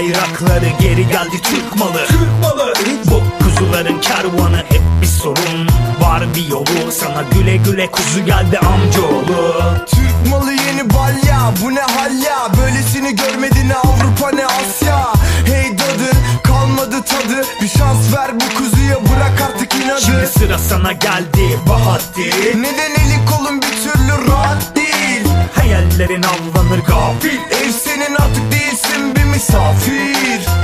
bayrakları geri geldi Türk malı. Türk malı. Bu kuzuların kervanı hep bir sorun. Var bir yolu sana güle güle kuzu geldi amcaoğlu. Türk malı yeni balya bu ne hal ya Böylesini görmedi ne Avrupa ne Asya? Hey dadı kalmadı tadı. Bir şans ver bu kuzuya bırak artık inadı. Şimdi sıra sana geldi Bahattin. Neden eli kolun bir türlü rahat değil? Hayallerin avlanır gafil. Ev senin artık misafir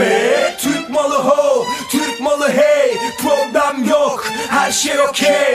me Türk malı ho, Türk malı hey Problem yok, her şey okey